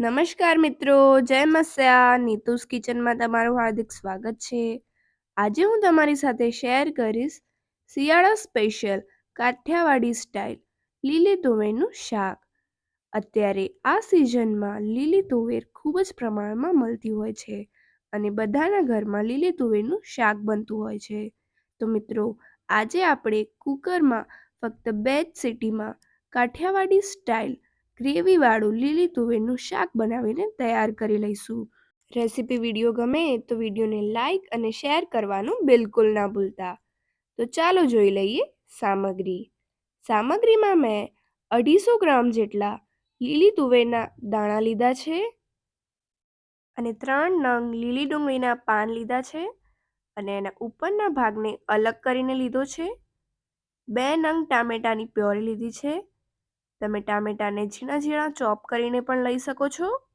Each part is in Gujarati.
નમસ્કાર મિત્રો, જય મસ્યા. નીતુસ કિચનમાં તમારું હાર્દિક સ્વાગત છે. આજે હું તમારી સાથે શેર કરીશ શિયાળા સ્પેશિયલ કાઠિયાવાડી સ્ટાઇલ લીલી તુવેરનું શાક. અત્યારે આ સિઝનમાં લીલી તુવેર ખૂબ જ પ્રમાણમાં મળતી હોય છે અને બધાના ઘરમાં લીલી તુવેરનું શાક બનતું હોય છે. તો મિત્રો, આજે આપણે કુકરમાં ફક્ત બે જ સિટીમાં કાઠિયાવાડી સ્ટાઇલ ગ્રેવીવાળું લીલી તુવેરનું શાક બનાવીને તૈયાર કરી લઈશું. રેસીપી વીડિયો ગમે તો વિડીયોને લાઇક અને શેર કરવાનું બિલકુલ ના ભૂલતા. તો ચાલો જોઈ લઈએ સામગ્રી. સામગ્રીમાં મેં અઢીસો ગ્રામ જેટલા લીલી તુવેરના દાણા લીધા છે અને ત્રણ નંગ લીલી ડુંગળીના પાન લીધા છે અને એના ઉપરના ભાગને અલગ કરીને લીધો છે. બે નંગ ટામેટાની પ્યોરી લીધી છે. તમે ટામેટાને ઝીણા ઝીણા ચોપ કરીને પણ લઈ શકો છો.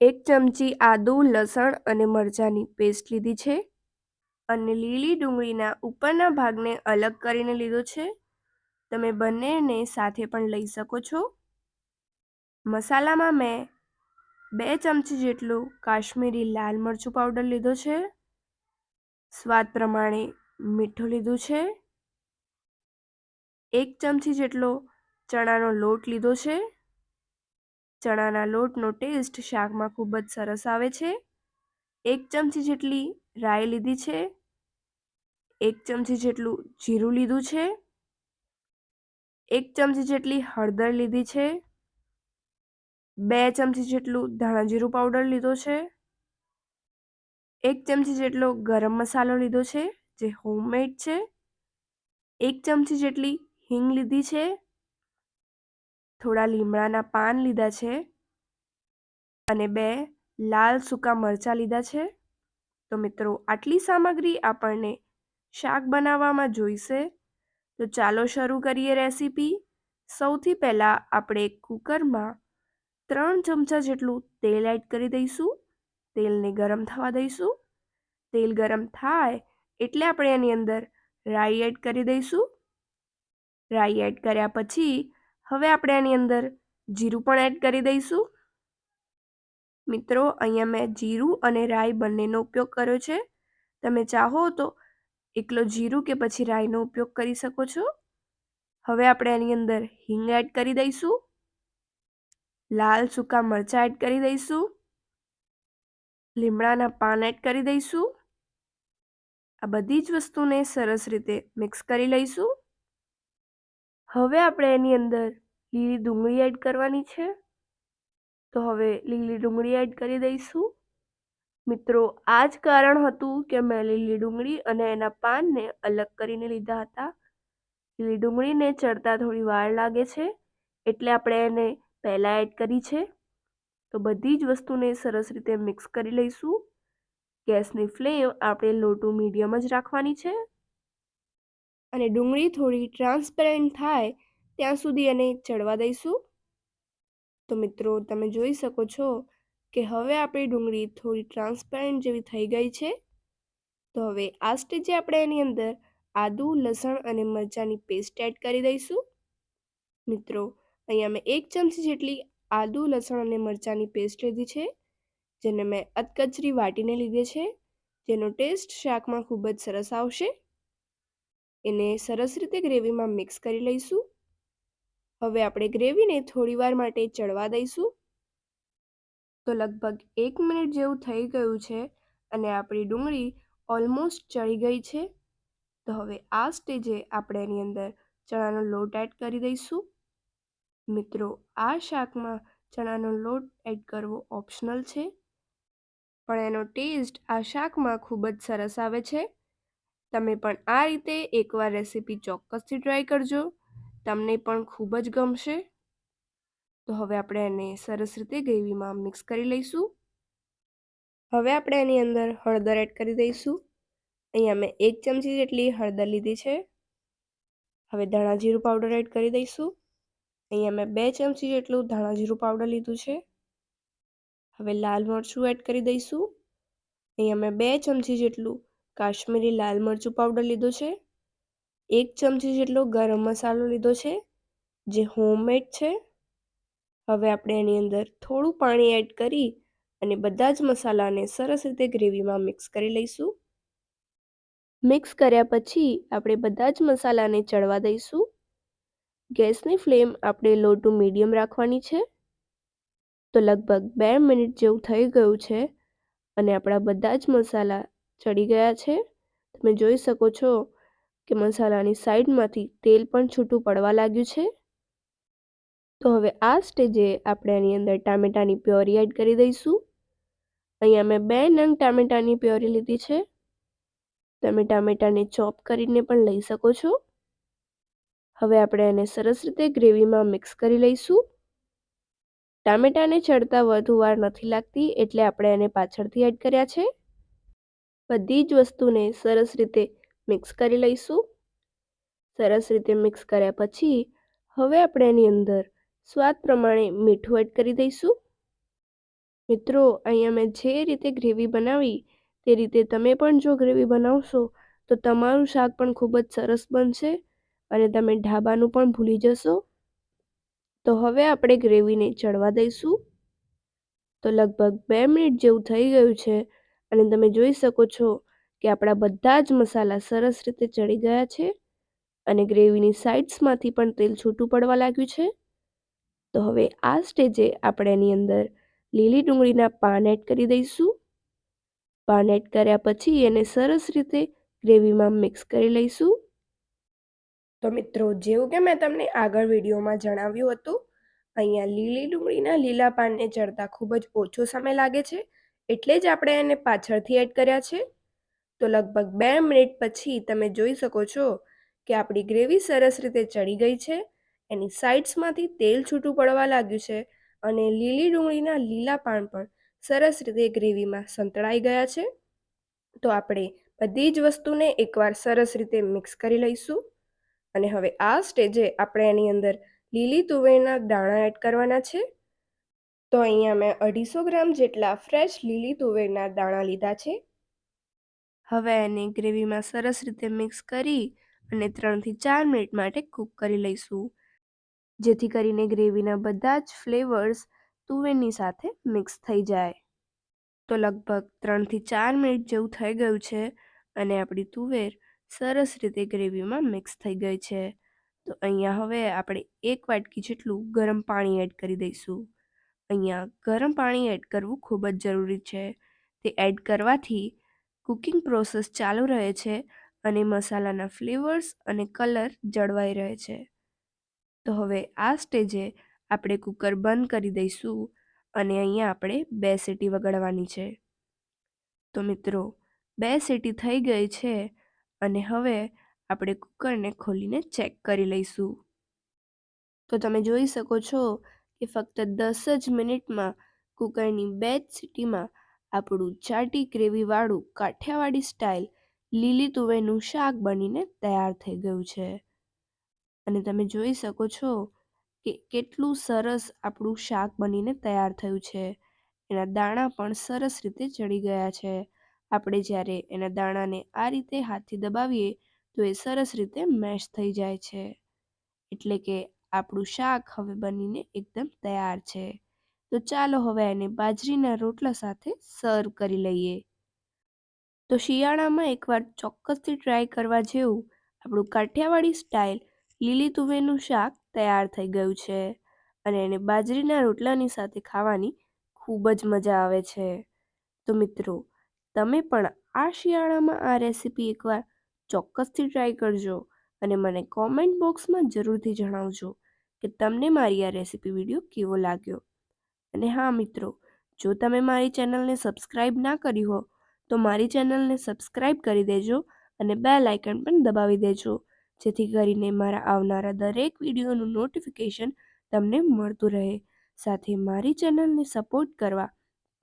એક ચમચી આદુ, લસણ અને મરચાંની પેસ્ટ લીધી છે. અને લીલી ડુંગળીના ઉપરના ભાગને અલગ કરીને લીધો છે. તમે બંનેને સાથે પણ લઈ શકો છો. મસાલામાં મેં બે ચમચી જેટલું કાશ્મીરી લાલ મરચું પાવડર લીધો છે. સ્વાદ પ્રમાણે મીઠું લીધું છે. એક ચમચી જેટલો ચણાનો લોટ લીધો છે. ચણાના લોટનો ટેસ્ટ શાકમાં ખૂબ જ સરસ આવે છે. એક ચમચી જેટલી રાઈ લીધી છે. એક ચમચી જેટલું જીરું લીધું છે. એક ચમચી જેટલી હળદર લીધી છે. બે ચમચી જેટલું ધાણા જીરું પાવડર લીધો છે. એક ચમચી જેટલો ગરમ મસાલો લીધો છે, જે હોમમેડ છે. એક ચમચી જેટલી હિંગ લીધી છે. થોડા લીમડાના પાન લીધા છે અને બે લાલ સૂકા મરચાં લીધા છે. તો મિત્રો, આટલી સામગ્રી આપણને શાક બનાવવામાં જોઈશે. તો ચાલો શરૂ કરીએ રેસીપી. સૌથી પહેલાં આપણે કુકરમાં ત્રણ ચમચા જેટલું તેલ એડ કરી દઈશું. તેલને ગરમ થવા દઈશું. તેલ ગરમ થાય એટલે આપણે એની અંદર રાઈ એડ કરી દઈશું. રાઈ એડ કર્યા પછી હવે આપણે આની અંદર જીરું પણ એડ કરી દઈશું. મિત્રો, અહીંયા મેં જીરું અને રાઈ બંનેનો ઉપયોગ કર્યો છે. તમે ચાહો તો એકલો જીરું કે પછી રાઈનો ઉપયોગ કરી શકો છો. હવે આપણે એની અંદર હિંગ એડ કરી દઈશું. લાલ સૂકા મરચાં એડ કરી દઈશું. લીમડાના પાન એડ કરી દઈશું. આ બધી જ વસ્તુને સરસ રીતે મિક્સ કરી લઈશું. હવે આપણે એની અંદર લીલી ડુંગળી એડ કરવાની છે. તો હવે લીલી ડુંગળી એડ કરી દઈશું. મિત્રો, આ જ કારણ હતું કે મેં લીલી ડુંગળી અને એના પાનને અલગ કરીને લીધા હતા. લીલી ડુંગળીને ચડતા થોડી વાર લાગે છે, એટલે આપણે એને પહેલાં એડ કરી છે. તો બધી જ વસ્તુને સરસ રીતે મિક્સ કરી લઈશું. ગેસની ફ્લેમ આપણે લો ટુ મીડિયમ જ રાખવાની છે. અને ડુંગળી થોડી ટ્રાન્સપેરન્ટ થાય ત્યાં સુધી એને ચડવા દઈશું. તો મિત્રો, તમે જોઈ શકો છો કે હવે આપણી ડુંગળી થોડી ટ્રાન્સપેરન્ટ જેવી થઈ ગઈ છે. તો હવે આ સ્ટેજે આપણે એની અંદર આદુ, લસણ અને મરચાંની પેસ્ટ એડ કરી દઈશું. મિત્રો, અહીંયા મેં એક ચમચી જેટલી આદુ, લસણ અને મરચાંની પેસ્ટ લીધી છે, જેને મેં અધકચરી વાટીને લીધે છે. જેનો ટેસ્ટ શાકમાં ખૂબ જ સરસ આવશે. એને સરસ રીતે ગ્રેવીમાં મિક્સ કરી લઈશું. હવે આપણે ગ્રેવીને થોડીવાર માટે ચડવા દઈશું. તો લગભગ એક મિનિટ જેવું થઈ ગયું છે અને આપણી ડુંગળી ઓલમોસ્ટ ચડી ગઈ છે. તો હવે આ સ્ટેજે આપણે એની અંદર ચણાનો લોટ એડ કરી દઈશું. મિત્રો, આ શાકમાં ચણાનો લોટ એડ કરવો ઓપ્શનલ છે. પણ એનો ટેસ્ટ આ શાકમાં ખૂબ જ સરસ આવે છે. તમે પણ આ રીતે એકવાર રેસીપી ચોક્કસથી ટ્રાય કરજો. તમને પણ ખૂબ જ ગમશે. તો હવે આપણે એને સરસ રીતે ગ્રેવીમાં મિક્સ કરી લઈશું. હવે આપણે એની અંદર હળદર એડ કરી દઈશું. અહીંયા મેં એક ચમચી જેટલી હળદર લીધી છે. હવે ધાણા જીરું પાવડર એડ કરી દઈશું. અહીંયા મેં બે ચમચી જેટલું ધાણા જીરું પાવડર લીધું છે. હવે લાલ મરચું એડ કરી દઈશું. અહીંયા મેં બે ચમચી જેટલું કાશ્મીરી લાલ મરચું પાવડર લીધું છે. એક ચમચી જેટલો ગરમ મસાલો લીધો છે, જે હોમમેડ છે. હવે આપણે એની અંદર થોડું પાણી એડ કરી અને બધા જ મસાલાને સરસ રીતે ગ્રેવીમાં મિક્સ કરી લઈશું. મિક્સ કર્યા પછી આપણે બધા જ મસાલાને ચડવા દઈશું. ગેસની ફ્લેમ આપણે લો ટુ મીડિયમ રાખવાની છે. તો લગભગ બે મિનિટ જેવું થઈ ગયું છે અને આપણા બધા જ મસાલા ચડી ગયા છે. તમે જોઈ શકો છો કે મસાલાની સાઈડમાંથી તેલ પણ છૂટું પડવા લાગ્યું છે? તો હવે આ સ્ટેજે આપણે એની અંદર ટામેટાની પ્યોરી એડ કરી દઈશું. અહીંયા મેં બે નંગ ટામેટાની પ્યોરી લીધી છે. તમે ટામેટાને ચોપ કરીને પણ લઈ શકો છો. હવે આપણે એને સરસ રીતે ગ્રેવીમાં મિક્સ કરી લઈશું. ટામેટાને ચડતા વધુ વાર નથી લાગતી એટલે આપણે એને પાછળથી એડ કર્યા છે. બધી જ વસ્તુને સરસ રીતે મિક્સ કરી લઈશું. સરસ રીતે મિક્સ કર્યા પછી હવે આપણે એની અંદર સ્વાદ પ્રમાણે મીઠું એડ કરી દઈશું. મિત્રો, અહીંયા મેં જે રીતે ગ્રેવી બનાવી તે રીતે તમે પણ જો ગ્રેવી બનાવશો તો તમારું શાક પણ ખૂબ જ સરસ બનશે અને તમે ઢાબાનું પણ ભૂલી જશો. તો હવે આપણે ગ્રેવીને ચડવા દઈશું. તો લગભગ બે મિનિટ જેવું થઈ ગયું છે અને તમે જોઈ શકો છો કે આપણા બધા જ મસાલા સરસ રીતે ચડી ગયા છે અને ગ્રેવીની સાઇડ્સમાંથી પણ તેલ છૂટું પડવા લાગ્યું છે. તો હવે આ સ્ટેજે આપણે એની અંદર લીલી ડુંગળીના પાન એડ કરી દઈશું. પાન એડ કર્યા પછી એને સરસ રીતે ગ્રેવીમાં મિક્સ કરી લઈશું. તો મિત્રો, જેવું કે મેં તમને આગળ વિડીયોમાં જણાવ્યું હતું, અહીંયા લીલી ડુંગળીના લીલા પાનને ચડતા ખૂબ જ ઓછો સમય લાગે છે, એટલે જ આપણે એને પાછળથી એડ કર્યા છે. તો લગભગ બે મિનિટ પછી તમે જોઈ શકો છો કે આપણી ગ્રેવી સરસ રીતે ચડી ગઈ છે, એની સાઇડ્સમાંથી તેલ છૂટું પડવા લાગ્યું છે અને લીલી ડુંગળીના લીલા પાન પણ સરસ રીતે ગ્રેવીમાં સંતળાઈ ગયા છે. તો આપણે બધી જ વસ્તુને એકવાર સરસ રીતે મિક્સ કરી લઈશું અને હવે આ સ્ટેજે આપણે એની અંદર લીલી તુવેરના દાણા એડ કરવાના છે. તો અહીંયા મેં અઢીસો ગ્રામ જેટલા ફ્રેશ લીલી તુવેરના દાણા લીધા છે. હવે એને ગ્રેવીમાં સરસ રીતે મિક્સ કરી અને ત્રણથી ચાર મિનિટ માટે કૂક કરી લઈશું. જેથી કરીને ગ્રેવીના બધા જ ફ્લેવર્સ તુવેરની સાથે મિક્સ થઈ જાય. તો લગભગ ત્રણથી ચાર મિનિટ જેવું થઈ ગયું છે અને આપણી તુવેર સરસ રીતે ગ્રેવીમાં મિક્સ થઈ ગઈ છે. તો અહીંયા હવે આપણે એક વાટકી જેટલું ગરમ પાણી એડ કરી દઈશું. અહીંયા ગરમ પાણી એડ કરવું ખૂબ જ જરૂરી છે. તે એડ કરવાથી કુકિંગ પ્રોસેસ ચાલુ રહે છે અને મસાલાના ફ્લેવર્સ અને કલર જળવાઈ રહે છે. તો હવે આ સ્ટેજે આપણે કુકર બંધ કરી દઈશું અને અહીંયા આપણે બે સીટી વગાડવાની છે. તો મિત્રો, બે સીટી થઈ ગઈ છે અને હવે આપણે કુકરને ખોલીને ચેક કરી લઈશું. તો તમે જોઈ શકો છો કે ફક્ત દસ જ મિનિટમાં કુકરની બે જ સીટીમાં આપણું ચાટી ગ્રેવીવાળું કાઠિયાવાડી સ્ટાઇલ લીલી તુવેરનું શાક બનીને તૈયાર થઈ ગયું છે. અને તમે જોઈ શકો છો કે કેટલું સરસ આપણું શાક બનીને તૈયાર થયું છે. એના દાણા પણ સરસ રીતે ચડી ગયા છે. આપણે જ્યારે એના દાણાને આ રીતે હાથથી દબાવીએ તો એ સરસ રીતે મેશ થઈ જાય છે. એટલે કે આપણું શાક હવે બનીને એકદમ તૈયાર છે. તો ચાલો હવે એને બાજરીના રોટલા સાથે સર્વ કરી લઈએ. તો શિયાળામાં એકવાર ચોક્કસથી ટ્રાય કરવા જેવું આપણું કાઠિયાવાડી સ્ટાઇલ લીલી તુવેરનું શાક તૈયાર થઈ ગયું છે અને એને બાજરીના રોટલાની સાથે ખાવાની ખૂબ જ મજા આવે છે. તો મિત્રો, તમે પણ આ શિયાળામાં આ રેસીપી એકવાર ચોક્કસથી ટ્રાય કરજો અને મને કોમેન્ટ બોક્સમાં જરૂરથી જણાવજો કે તમને મારી આ રેસીપી વીડિયો કેવો લાગ્યો. અને હા, મિત્રો, જો તમે મારી ચેનલને સબસ્ક્રાઈબ ના કરી હો, તો મારી ચેનલને સબસ્ક્રાઈબ કરી દેજો અને બે લાઇકન પણ દબાવી દેજો, જેથી કરીને મારા આવનારા દરેક વિડીયોનું નોટિફિકેશન તમને મળતું રહે. સાથે મારી ચેનલને સપોર્ટ કરવા,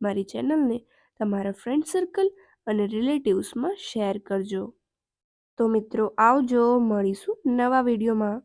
મારી ચેનલને તમારા ફ્રેન્ડ સર્કલ અને રિલેટિવ્સમાં શેર કરજો. તો મિત્રો, આવજો, મળીશું નવા વિડીયોમાં.